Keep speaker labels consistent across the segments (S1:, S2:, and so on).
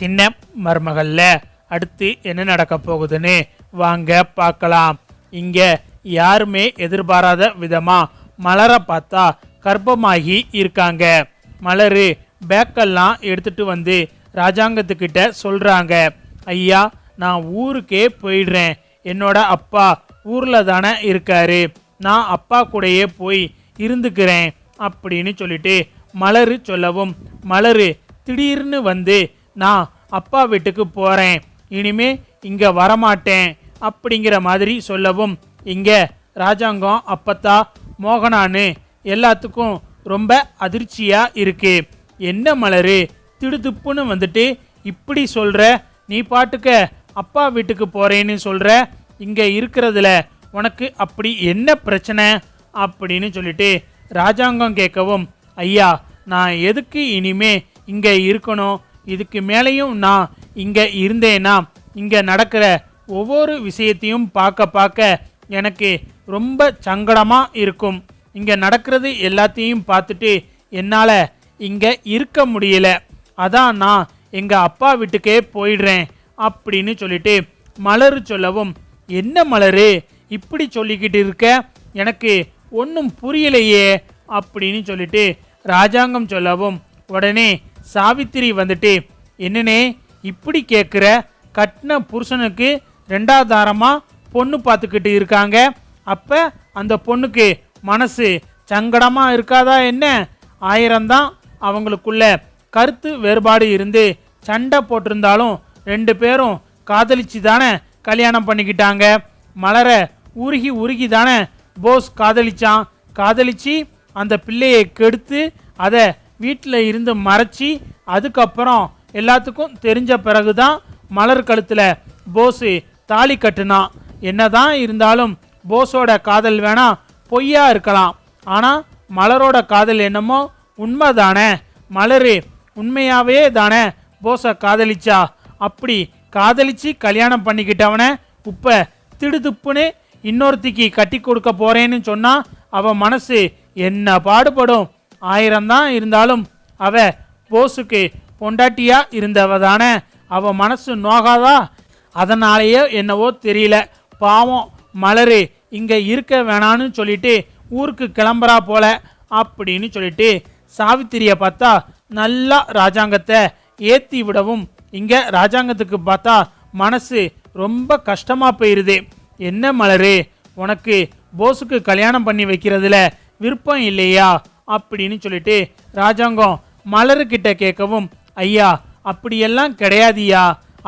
S1: சின்ன மருமகள்ல. அடுத்து என்ன நடக்க போகுதுன்னு வாங்க பார்க்கலாம். இங்க யாருமே எதிர்பாராத விதமா மலரை பார்த்தா கர்ப்பமாகி இருக்காங்க. மலர் பேக்கெல்லாம் எடுத்துட்டு வந்து ராஜாங்கத்துக்கிட்ட சொல்றாங்க. ஐயா நான் ஊருக்கே போயிடுறேன். என்னோட அப்பா ஊர்ல தானே இருக்காரு. நான் அப்பா கூடயே போய் இருந்துக்கிறேன். அப்படின்னு சொல்லிட்டு மலர் சொல்லவும் மலர் திடீர்னு வந்து நான் அப்பா வீட்டுக்கு போகிறேன் இனிமே இங்கே வரமாட்டேன். அப்படிங்கிற மாதிரி சொல்லவும் இங்கே ராஜாங்கம் அப்பத்தா மோகனானு எல்லாத்துக்கும் ரொம்ப அதிர்ச்சியாக இருக்கு. என்ன மலரு? திடுதுப்புன்னு வந்துட்டு இப்படி சொல்கிற நீ பாட்டுக்க அப்பா வீட்டுக்கு போகிறேன்னு சொல்கிற இங்கே இருக்கிறதுல உனக்கு அப்படி என்ன பிரச்சனை? அப்படின்னு சொல்லிட்டு ராஜாங்கம் கேட்கவும் ஐயா நான் எதுக்கு இனிமே இங்கே இருக்கணும்? இதுக்கு மேலேயும் நான் இங்கே இருந்தேன்னா இங்கே நடக்கிற ஒவ்வொரு விஷயத்தையும் பார்க்க பார்க்க எனக்கு ரொம்ப சங்கடமாக இருக்கும். இங்கே நடக்கிறது எல்லாத்தையும் பார்த்துட்டு என்னால் இங்கே இருக்க முடியல. அதான் நான் எங்கள் அப்பா வீட்டுக்கே போயிடுறேன் அப்படின்னு சொல்லிட்டு மலர் சொல்லவும் என்ன மலர் இப்படி சொல்லிக்கிட்டு இருக்க? எனக்கு ஒன்றும் புரியலையே அப்படின்னு சொல்லிட்டு ராஜாங்கம் சொல்லவும் உடனே சாவித்திரி வந்துட்டு என்னனே இப்படி கேட்குற கட்டின புருஷனுக்கு ரெண்டாதாரமா பொண்ணு பார்த்துக்கிட்டு இருக்காங்க. அப்போ அந்த பொண்ணுக்கு மனசு சங்கடமாக இருக்காதா என்ன? ஆயிரம்தான் அவங்களுக்குள்ள கருத்து வேறுபாடு இருந்து சண்டை போட்டிருந்தாலும் ரெண்டு பேரும் காதலிச்சு தானே கல்யாணம் பண்ணிக்கிட்டாங்க. மலரை உருகி உருகி தானே போஸ் காதலிச்சான். காதலிச்சு அந்த பிள்ளையை கெடுத்து அதை வீட்டில் இருந்து மறைச்சி அதுக்கப்புறம் எல்லாத்துக்கும் தெரிஞ்ச பிறகு தான் மலர் கழுத்தில் போஸு தாலி கட்டுனான் என்னதான் இருந்தாலும் போஸோட காதல் வேணா பொய்யா இருக்கலாம். ஆனால் மலரோட காதல் என்னமோ உண்மை தானே மலர் உண்மையாகவே தானே போஸை காதலிச்சா? அப்படி காதலிச்சு கல்யாணம் பண்ணிக்கிட்டவனை இப்போ திடுதுப்புன்னு இன்னொருத்திக்கு கட்டி கொடுக்க போறேன்னு சொன்னால் அவன் மனசு என்ன பாடுபடும்? ஆயிரம் தான் இருந்தாலும் அவ போஸுக்கு பொண்டாட்டியா இருந்தவ தானே அவ மனசு நோகாதா? அதனாலேயோ என்னவோ தெரியல. பாவம் மலரு இங்கே இருக்க வேணான்னு சொல்லிட்டு ஊருக்கு கிளம்புறா போல அப்படின்னு சொல்லிட்டு சாவித்திரியை பார்த்தா நல்லா ராஜாங்கத்தை ஏற்றி விடவும் இங்கே ராஜாங்கத்துக்கு பார்த்தா மனசு ரொம்ப கஷ்டமாக போயிடுது என்ன மலரு உனக்கு போஸுக்கு கல்யாணம் பண்ணி வைக்கிறதுல விருப்பம் இல்லையா? அப்படின்னு சொல்லிட்டு ராஜாங்கம் மலருக்கிட்ட கேட்கவும் ஐயா அப்படியெல்லாம் கிடையாதியா?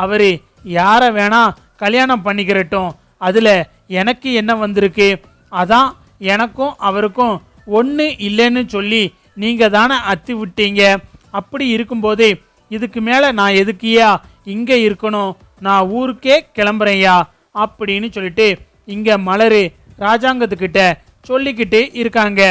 S1: அவரு யாரை வேணா கல்யாணம் பண்ணிக்கிறட்டும். அதில் எனக்கு என்ன வந்திருக்கு? அதான் எனக்கும் அவருக்கும் ஒன்று இல்லைன்னு சொல்லி நீங்கள் தானே அத்தி விட்டீங்க. அப்படி இருக்கும்போது இதுக்கு மேலே நான் எதுக்கியா? இங்கே இருக்கணும். நான் ஊருக்கே கிளம்புறேன்யா அப்படின்னு சொல்லிட்டு இங்கே மலரு ராஜாங்கத்துக்கிட்ட சொல்லிக்கிட்டு இருக்காங்க.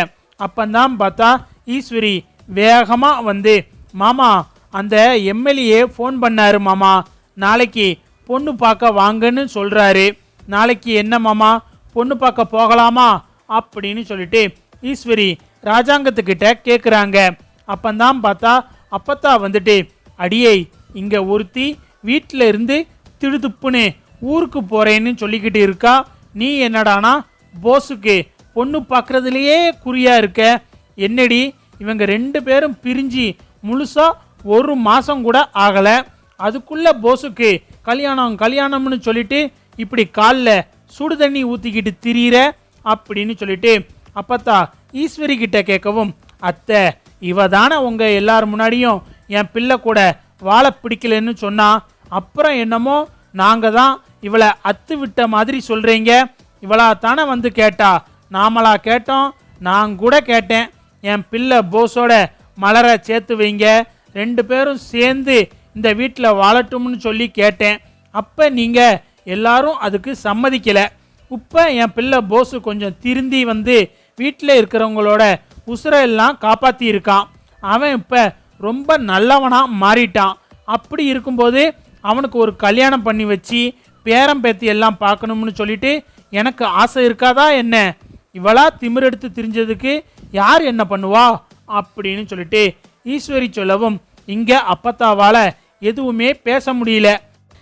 S1: அப்பந்தான் பார்த்தா ஈஸ்வரி வேகமாக வந்து மாமா அந்த எம்எல்ஏ ஃபோன் பண்ணாரு மாமா. நாளைக்கு பொண்ணு பார்க்க வாங்கன்னு சொல்கிறாரு நாளைக்கு என்ன மாமா? பொண்ணு பார்க்க போகலாமா? அப்படின்னு சொல்லிட்டு ஈஸ்வரி ராஜாங்கத்துக்கிட்ட கேட்குறாங்க அப்பந்தான் பார்த்தா அப்பத்தா வந்துட்டு அடியை இங்கே ஒருத்தி வீட்டில் இருந்து திடுதுப்புன்னு ஊருக்கு போகிறேன்னு சொல்லிக்கிட்டு இருக்கா. நீ என்னடானா போஸுக்கு பொண்ணு பார்க்குறதுலையே குறியாக இருக்க? என்னடி? இவங்க ரெண்டு பேரும் பிரிஞ்சு முழுசாக ஒரு மாதம் கூட ஆகலை. அதுக்குள்ளே போஸுக்கு கல்யாணம் கல்யாணம்னு சொல்லிட்டு இப்படி காலில் சுடு தண்ணி ஊற்றிக்கிட்டு திரியிற அப்படின்னு சொல்லிட்டு அப்பத்தா ஈஸ்வரி கிட்ட கேட்கவும் அத்தை இவ தானே உங்கள் எல்லார் முன்னாடியும் என் பிள்ளை கூட வாழ பிடிக்கலன்னு சொன்னா? அப்புறம் என்னமோ நாங்கள் தான் இவளை அத்து விட்ட மாதிரி சொல்கிறீங்க இவளா தானே வந்து கேட்டா நாமளா கேட்டோம் நான் கூட கேட்டேன். என் பிள்ளை போஸோட மலரை சேர்த்து வைங்க. ரெண்டு பேரும் சேர்ந்து இந்த வீட்டில் வாழட்டும்னு சொல்லி கேட்டேன். அப்போ நீங்கள் எல்லாரும் அதுக்கு சம்மதிக்கலை. இப்போ என் பிள்ளை போஸு கொஞ்சம் திருந்தி வந்து வீட்டில் இருக்கிறவங்களோட உசுரை எல்லாம் அவன் இப்போ ரொம்ப நல்லவனாக மாறிட்டான். அப்படி இருக்கும்போது அவனுக்கு ஒரு கல்யாணம் பண்ணி வச்சு பேரம் பேத்தி எல்லாம் பார்க்கணும்னு சொல்லிட்டு எனக்கு ஆசை இருக்காதா என்ன? இவளா திமிரெடுத்து திரிஞ்சதுக்கு யார் என்ன பண்ணுவா? அப்படின்னு சொல்லிட்டு ஈஸ்வரி சொல்லவும் இங்கே அப்பத்தாவால் எதுவுமே பேச முடியல.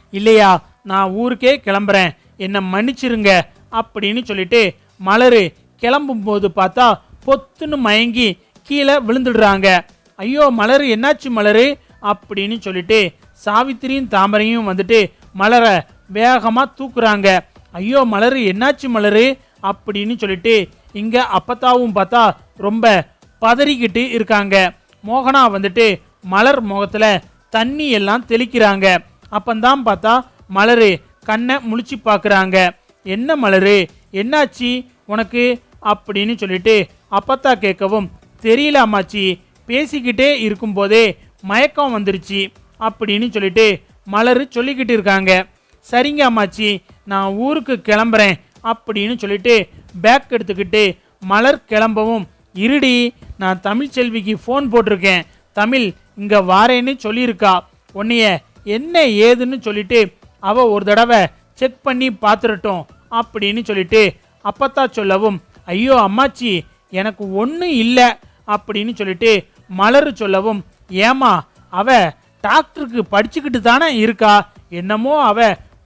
S1: இல்லையா நான் ஊருக்கே கிளம்புறேன். என்னை மன்னிச்சிருங்க அப்படின்னு சொல்லிட்டு மலரு கிளம்பும்போது பார்த்தா பொத்துன்னு மயங்கி கீழே விழுந்துடுறாங்க. ஐயோ மலரு என்னாச்சு மலரு? அப்படின்னு சொல்லிட்டு சாவித்திரியும் தாமரையும் வந்துட்டு மலரை வேகமாக தூக்குறாங்க. ஐயோ மலரு என்னாச்சு மலரு? அப்படின்னு சொல்லிட்டு இங்கே அப்பத்தாவும் பார்த்தா ரொம்ப பதறிக்கிட்டு இருக்காங்க. மோகனா வந்துட்டு மலர் முகத்தில் தண்ணி எல்லாம் தெளிக்கிறாங்க. அப்பந்தான் பார்த்தா மலரு கண்ணை முழிச்சு பார்க்குறாங்க. என்ன மலரு? என்னாச்சு? உனக்கு? அப்படின்னு சொல்லிட்டு அப்பத்தா கேட்கவும் தெரியல அம்மாச்சி பேசிக்கிட்டே இருக்கும்போதே மயக்கம் வந்துருச்சு. அப்படின்னு சொல்லிட்டு மலர் சொல்லிக்கிட்டு இருக்காங்க. சரிங்க அம்மாச்சி. நான் ஊருக்கு கிளம்புறேன். அப்படின்னு சொல்லிட்டு பேக் எடுத்துக்கிட்டு மலர் கிளம்பவும் இருடி நான் தமிழ் செல்விக்கு ஃபோன் போட்டிருக்கேன். தமிழ் இங்கே வாரேன்னு சொல்லியிருக்கா. உன்னைய என்ன ஏதுன்னு சொல்லிட்டு அவ ஒரு தடவை செக் பண்ணி பார்த்துடட்டும் அப்படின்னு சொல்லிட்டு அப்பத்தா சொல்லவும் ஐயோ அம்மாச்சி எனக்கு ஒன்றும் இல்லை அப்படின்னு சொல்லிட்டு மலர் சொல்லவும் ஏமா அவ டாக்டருக்கு படிச்சுக்கிட்டு தானே இருக்கா? என்னமோ அவ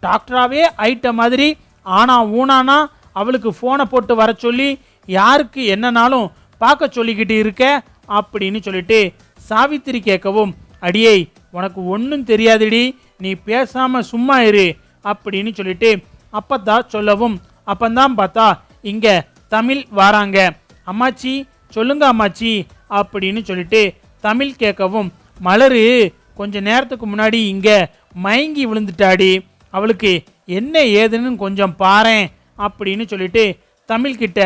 S1: டாக்டராகவே ஆயிட்ட மாதிரி ஆனால் ஊனானா அவளுக்கு ஃபோனை போட்டு வர சொல்லி யாருக்கு என்னனாலும் பார்க்க சொல்லிக்கிட்டு இருக்க அப்படின்னு சொல்லிட்டு சாவித்திரி கேட்கவும் அடியே உனக்கு ஒன்றும் தெரியாதுடி நீ பேசாமல் சும்மா இரு அப்படின்னு சொல்லிட்டு அப்பத்தான் சொல்லவும் அப்பந்தான் பார்த்தா இங்கே தமிழ் வாராங்க. அம்மாச்சி சொல்லுங்க அம்மாச்சி அப்படின்னு சொல்லிட்டு தமிழ் கேட்கவும் மலரு கொஞ்ச நேரத்துக்கு முன்னாடி இங்கே மயங்கி விழுந்துட்டாடி. அவளுக்கு என்ன ஏதுன்னு கொஞ்சம் பாரேன் அப்படின்னு சொல்லிட்டு தமிழ்கிட்ட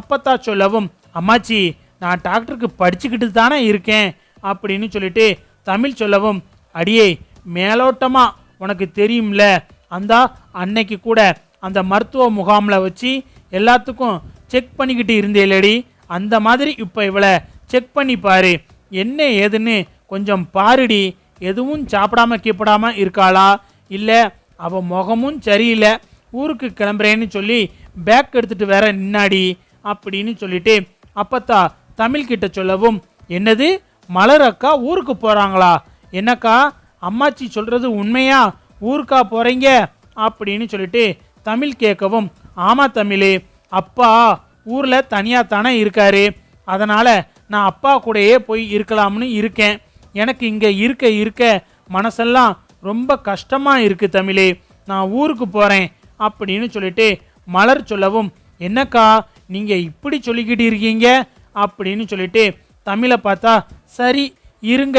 S1: அப்பத்தா சொல்லவும் அம்மாச்சி நான் டாக்டருக்கு படிச்சுக்கிட்டு தானே இருக்கேன் அப்படின்னு சொல்லிட்டு தமிழ் சொல்லவும் அடியே மேலோட்டமாக உனக்கு தெரியும்ல. அந்த அன்னைக்கு கூட அந்த மருத்துவ முகாமில் வச்சு எல்லாத்துக்கும் செக் பண்ணிக்கிட்டு இருந்தேலடி அந்த மாதிரி இப்போ இவளை செக் பண்ணி பாரு. என்ன ஏதுன்னு கொஞ்சம் பாருடி. எதுவும் சாப்பிடாம கீப்பிடாமல் இருக்காளா? இல்லை அவள் முகமும் சரியில்லை. ஊருக்கு கிளம்புறேன்னு சொல்லி பேக் எடுத்துட்டு வேற நின்னாடி அப்படின்னு சொல்லிட்டு அப்பத்தா தமிழ் கிட்ட சொல்லவும் என்னது? மலர் அக்கா ஊருக்கு போறாங்களா? என்னக்கா? அம்மாச்சி சொல்றது உண்மையா? ஊருக்கா போறீங்க? அப்படின்னு சொல்லிட்டு தமிழ் கேட்கவும் ஆமா தமிழே அப்பா ஊரில் தனியாக தானே இருக்காரு. அதனால் நான் அப்பா கூடயே போய் இருக்கலாம்னு இருக்கேன். எனக்கு இங்கே இருக்க இருக்க மனசெல்லாம் ரொம்ப கஷ்டமாக இருக்குது தமிழே. நான் ஊருக்கு போகிறேன் அப்படின்னு சொல்லிட்டு மலர் சொல்லவும் என்னக்கா நீங்கள் இப்படி சொல்லிக்கிட்டு இருக்கீங்க? அப்படின்னு சொல்லிட்டு தமிழை பார்த்தா சரி இருங்க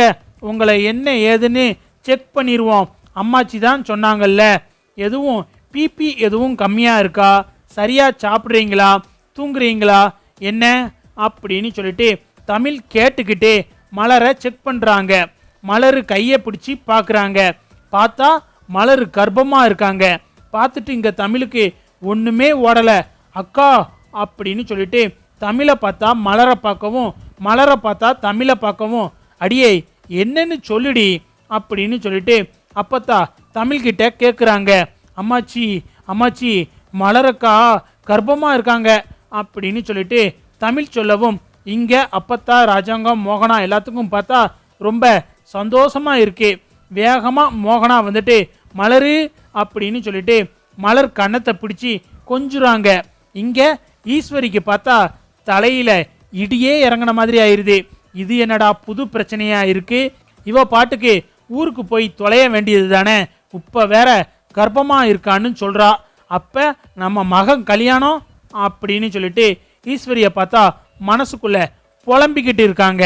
S1: உங்களை என்ன ஏதுன்னு செக் பண்ணிடுவோம் அம்மாச்சி தான் சொன்னாங்கல்ல எதுவும் பிபி எதுவும் கம்மியாக இருக்கா? சரியாக சாப்பிட்றீங்களா? தூங்குறீங்களா? என்ன? அப்படின்னு சொல்லிட்டு தமிழ் கேட்டுக்கிட்டே மலரை செக் பண்ணுறாங்க மலர் கையை பிடிச்சி பார்க்குறாங்க. பார்த்தா மலர் கர்ப்பமாக இருக்காங்க. பார்த்துட்டு இங்கே தமிழுக்கு ஒன்றுமே ஓடலை. அக்கா அப்படின்னு சொல்லிட்டு தமிழை பார்த்தா மலரை பார்க்கவும் மலரை பார்த்தா தமிழை பார்க்கவும் அடியே என்னன்னு சொல்லுடி அப்படின்னு சொல்லிட்டு அப்பத்தா தமிழ்கிட்ட கேட்குறாங்க அம்மாச்சி அம்மாச்சி மலரக்கா கர்ப்பமாக இருக்காங்க அப்படின்னு சொல்லிட்டு தமிழ் சொல்லவும் இங்கே அப்பத்தா ராஜாங்கம் மோகனா எல்லாத்துக்கும் பார்த்தா ரொம்ப சந்தோஷமாக இருக்குது வேகமாக மோகனா வந்துட்டு மலரு அப்படின்னு சொல்லிட்டு மலர் கன்னத்தை பிடிச்சி கொஞ்சுறாங்க. இங்கே ஈஸ்வரிக்கு பார்த்தா தலையில் இடியே இறங்கின மாதிரி ஆயிடுது இது என்னடா புது பிரச்சனையாக இருக்குது இவ பாட்டுக்கு ஊருக்கு போய் தொலைய வேண்டியது தானே? இப்போ வேற கர்ப்பமாக இருக்கான்னு சொல்கிறா அப்போ நம்ம மகன் கல்யாணம் அப்படின்னு சொல்லிட்டு ஈஸ்வரியை பார்த்தா மனசுக்குள்ளே புலம்பிக்கிட்டு இருக்காங்க.